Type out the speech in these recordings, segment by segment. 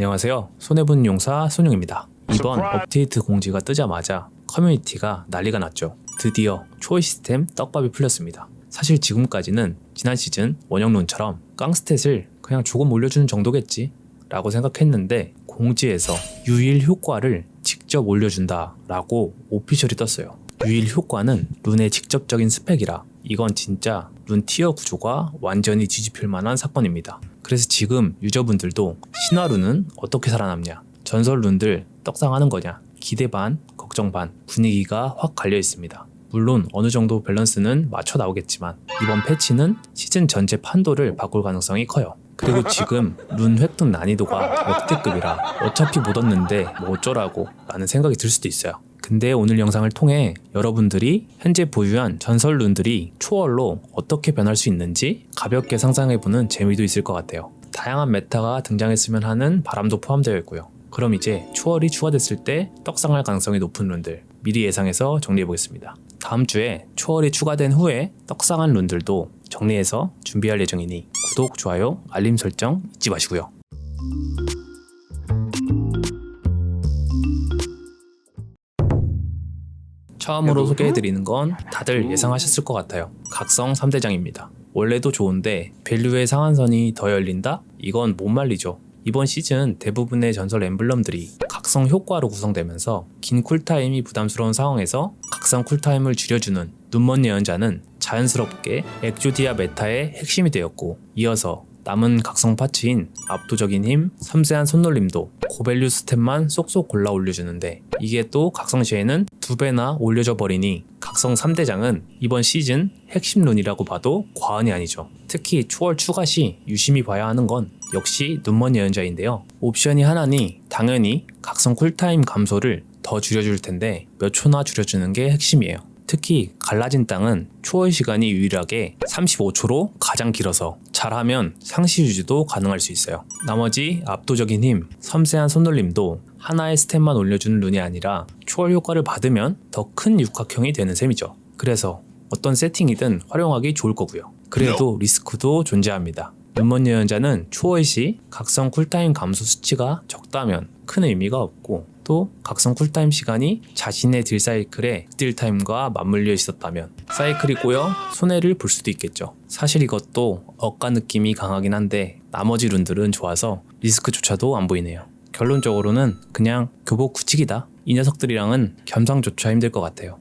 안녕하세요. 손해보는 용사 손용입니다. 이번 업데이트 공지가 뜨자마자 커뮤니티가 난리가 났죠. 드디어 초월 시스템 떡밥이 풀렸습니다. 사실 지금까지는 지난 시즌 원형론처럼 깡스탯을 그냥 조금 올려주는 정도겠지 라고 생각했는데 공지에서 유일 효과를 직접 올려준다 라고 오피셜이 떴어요. 유일 효과는 룬의 직접적인 스펙이라 이건 진짜 룬 티어 구조가 완전히 뒤집힐 만한 사건입니다. 그래서 지금 유저분들도 신화 룬은 어떻게 살아남냐 전설 룬들 떡상하는 거냐 기대 반 걱정 반 분위기가 확 갈려 있습니다. 물론 어느 정도 밸런스는 맞춰 나오겠지만 이번 패치는 시즌 전체 판도를 바꿀 가능성이 커요. 그리고 지금 룬 획득 난이도가 역대급이라 어차피 못 얻는데 뭐 어쩌라고 라는 생각이 들 수도 있어요. 근데 오늘 영상을 통해 여러분들이 현재 보유한 전설 룬들이 초월로 어떻게 변할 수 있는지 가볍게 상상해보는 재미도 있을 것 같아요. 다양한 메타가 등장했으면 하는 바람도 포함되어 있고요. 그럼 이제 초월이 추가됐을 때 떡상할 가능성이 높은 룬들 미리 예상해서 정리해보겠습니다. 다음 주에 초월이 추가된 후에 떡상한 룬들도 정리해서 준비할 예정이니 구독, 좋아요, 알림 설정 잊지 마시고요. 처음으로 소개해드리는 건 다들 예상하셨을 것 같아요. 각성 3대장입니다. 원래도 좋은데 밸류의 상한선이 더 열린다? 이건 못 말리죠. 이번 시즌 대부분의 전설 엠블럼들이 각성 효과로 구성되면서 긴 쿨타임이 부담스러운 상황에서 각성 쿨타임을 줄여주는 눈먼 예언자는 자연스럽게 엑조디아 메타의 핵심이 되었고 이어서 남은 각성 파츠인 압도적인 힘, 섬세한 손놀림도 고밸류 스탯만 쏙쏙 골라 올려주는데 이게 또 각성 시에는 두 배나 올려져 버리니 각성 3대장은 이번 시즌 핵심 룬이라고 봐도 과언이 아니죠. 특히 초월 추가 시 유심히 봐야 하는 건 역시 눈먼 예언자인데요. 옵션이 하나니 당연히 각성 쿨타임 감소를 더 줄여줄 텐데 몇 초나 줄여주는 게 핵심이에요. 특히 갈라진 땅은 초월 시간이 유일하게 35초로 가장 길어서 잘하면 상시 유지도 가능할 수 있어요. 나머지 압도적인 힘, 섬세한 손놀림도 하나의 스텝만 올려주는 룬이 아니라 초월 효과를 받으면 더 큰 육각형이 되는 셈이죠. 그래서 어떤 세팅이든 활용하기 좋을 거고요. 그래도 리스크도 존재합니다. 눈먼 예언자는 초월 시 각성 쿨타임 감소 수치가 적다면 큰 의미가 없고 또 각성 쿨타임 시간이 자신의 딜 사이클의 딜 타임과 맞물려 있었다면 사이클이 꼬여 손해를 볼 수도 있겠죠. 사실 이것도 억가 느낌이 강하긴 한데 나머지 룬들은 좋아서 리스크조차도 안 보이네요. 결론적으로는 그냥 교복 굳히기다. 이 녀석들이랑은 겸상조차 힘들 것 같아요.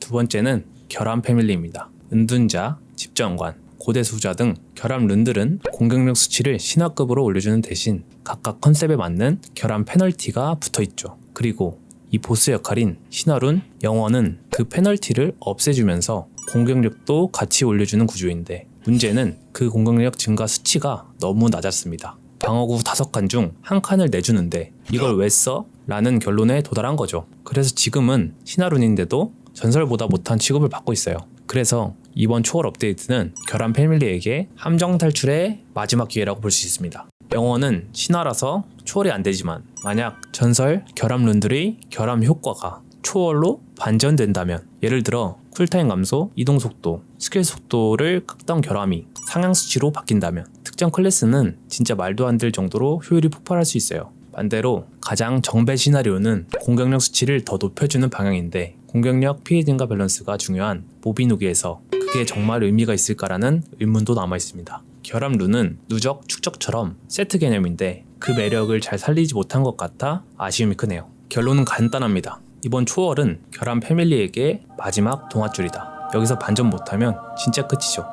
두 번째는 결함 패밀리입니다. 은둔자, 집정관, 고대 수자 등 결함 룬들은 공격력 수치를 신화급으로 올려주는 대신 각각 컨셉에 맞는 결함 페널티가 붙어 있죠. 그리고 이 보스 역할인 신화룬 영원은 그 페널티를 없애주면서 공격력도 같이 올려주는 구조인데 문제는 그 공격력 증가 수치가 너무 낮았습니다. 방어구 5칸 중 한 칸을 내주는데 이걸 왜 써? 라는 결론에 도달한 거죠. 그래서 지금은 신화룬인데도 전설보다 못한 취급을 받고 있어요. 그래서 이번 초월 업데이트는 결함 패밀리에게 함정 탈출의 마지막 기회라고 볼 수 있습니다. 영어는 신화라서 초월이 안 되지만 만약 전설 결함 룬들의 결함 효과가 초월로 반전된다면 예를 들어 쿨타임 감소, 이동 속도, 스킬 속도를 깎던 결함이 상향 수치로 바뀐다면 특정 클래스는 진짜 말도 안 될 정도로 효율이 폭발할 수 있어요. 반대로 가장 정배 시나리오는 공격력 수치를 더 높여주는 방향인데 공격력 피해 증가 밸런스가 중요한 모비누기에서 그게 정말 의미가 있을까라는 의문도 남아 있습니다. 결함 룬은 누적 축적처럼 세트 개념인데 그 매력을 잘 살리지 못한 것 같아 아쉬움이 크네요. 결론은 간단합니다. 이번 초월은 결함 패밀리에게 마지막 동아줄이다. 여기서 반전 못하면 진짜 끝이죠.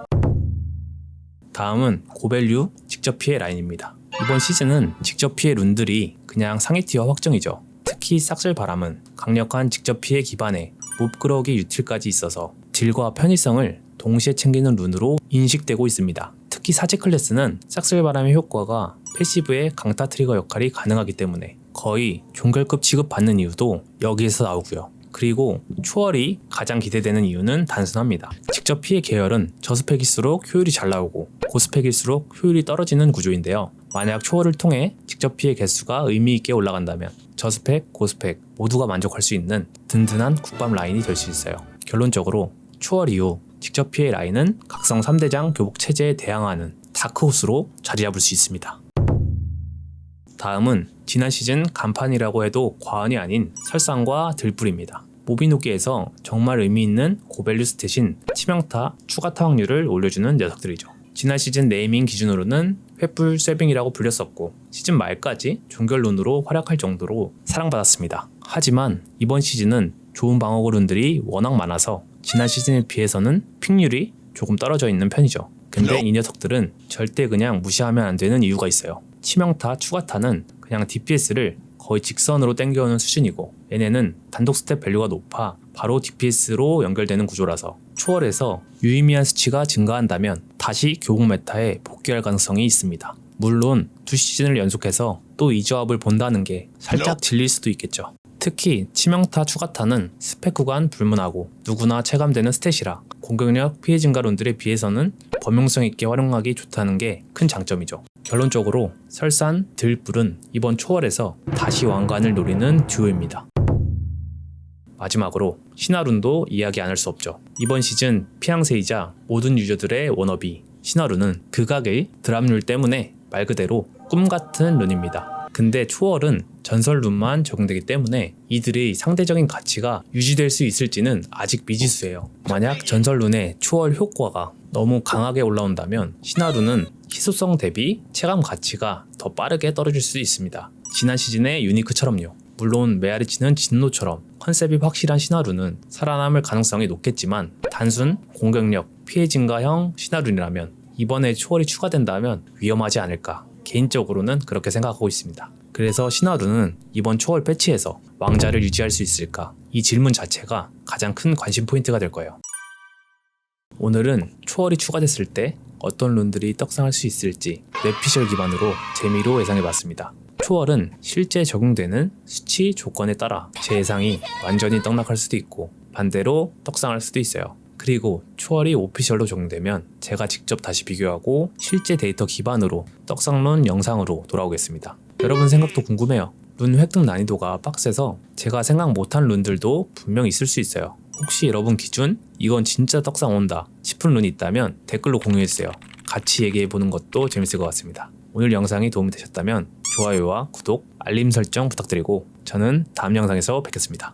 다음은 고밸류 직접 피해 라인입니다. 이번 시즌은 직접 피해 룬들이 그냥 상위 티어 확정이죠. 특히 싹쓸 바람은 강력한 직접 피해 기반에 몹 끌어오기 유틸까지 있어서 딜과 편의성을 동시에 챙기는 룬으로 인식되고 있습니다. 특히 사제 클래스는 싹쓸 바람의 효과가 패시브의 강타 트리거 역할이 가능하기 때문에 거의 종결급 취급받는 이유도 여기에서 나오고요. 그리고 초월이 가장 기대되는 이유는 단순합니다. 직접 피해 계열은 저스펙일수록 효율이 잘 나오고 고스펙일수록 효율이 떨어지는 구조인데요. 만약 초월을 통해 직접 피해 개수가 의미 있게 올라간다면 저스펙, 고스펙 모두가 만족할 수 있는 든든한 국밥 라인이 될 수 있어요. 결론적으로 초월 이후 직접 피해 라인은 각성 3대장 교복 체제에 대항하는 다크호스로 자리 잡을 수 있습니다. 다음은 지난 시즌 간판이라고 해도 과언이 아닌 설상과 들불입니다. 모비노기에서 정말 의미 있는 고밸류 스탯인 치명타, 추가 타 확률을 올려주는 녀석들이죠. 지난 시즌 네이밍 기준으로는 횃불 쇠빙이라고 불렸었고 시즌 말까지 종결론으로 활약할 정도로 사랑받았습니다. 하지만 이번 시즌은 좋은 방어구룬들이 워낙 많아서 지난 시즌에 비해서는 픽률이 조금 떨어져 있는 편이죠. 근데 이 녀석들은 절대 그냥 무시하면 안 되는 이유가 있어요. 치명타, 추가타는 그냥 DPS를 거의 직선으로 땡겨오는 수준이고 얘네는 단독 스텝 밸류가 높아 바로 DPS로 연결되는 구조라서 초월에서 유의미한 수치가 증가한다면 다시 교복 메타에 복귀할 가능성이 있습니다. 물론 두 시즌을 연속해서 또 이 조합을 본다는 게 살짝 질릴 수도 있겠죠. 특히 치명타 추가타는 스펙 구간 불문하고 누구나 체감되는 스탯이라 공격력 피해 증가 론들에 비해서는 범용성 있게 활용하기 좋다는 게 큰 장점이죠. 결론적으로 설산, 들불은 이번 초월에서 다시 왕관을 노리는 듀오입니다. 마지막으로 신하룬도 이야기 안 할 수 없죠. 이번 시즌 피앙세이자 모든 유저들의 워너비 신하룬은 극악의 드랍률 때문에 말 그대로 꿈 같은 룬입니다. 근데 초월은 전설 룬만 적용되기 때문에 이들의 상대적인 가치가 유지될 수 있을지는 아직 미지수예요. 만약 전설 룬의 초월 효과가 너무 강하게 올라온다면 신하룬은 희소성 대비 체감 가치가 더 빠르게 떨어질 수 있습니다. 지난 시즌의 유니크처럼요. 물론 메아리치는 진노처럼 컨셉이 확실한 신하루는 살아남을 가능성이 높겠지만 단순 공격력 피해 증가형 신하룬이라면 이번에 초월이 추가된다면 위험하지 않을까 개인적으로는 그렇게 생각하고 있습니다. 그래서 신하루는 이번 초월 패치에서 왕자를 유지할 수 있을까 이 질문 자체가 가장 큰 관심 포인트가 될 거예요. 오늘은 초월이 추가됐을 때 어떤 룬들이 떡상할 수 있을지 웹피셜 기반으로 재미로 예상해봤습니다. 초월은 실제 적용되는 수치 조건에 따라 제 예상이 완전히 떡락할 수도 있고 반대로 떡상할 수도 있어요. 그리고 초월이 오피셜로 적용되면 제가 직접 다시 비교하고 실제 데이터 기반으로 떡상론 영상으로 돌아오겠습니다. 여러분 생각도 궁금해요. 룬 획득 난이도가 빡세서 제가 생각 못한 룬들도 분명 있을 수 있어요. 혹시 여러분 기준 이건 진짜 떡상 온다 싶은 룬이 있다면 댓글로 공유해주세요. 같이 얘기해보는 것도 재밌을 것 같습니다. 오늘 영상이 도움이 되셨다면 좋아요와 구독, 알림 설정 부탁드리고 저는 다음 영상에서 뵙겠습니다.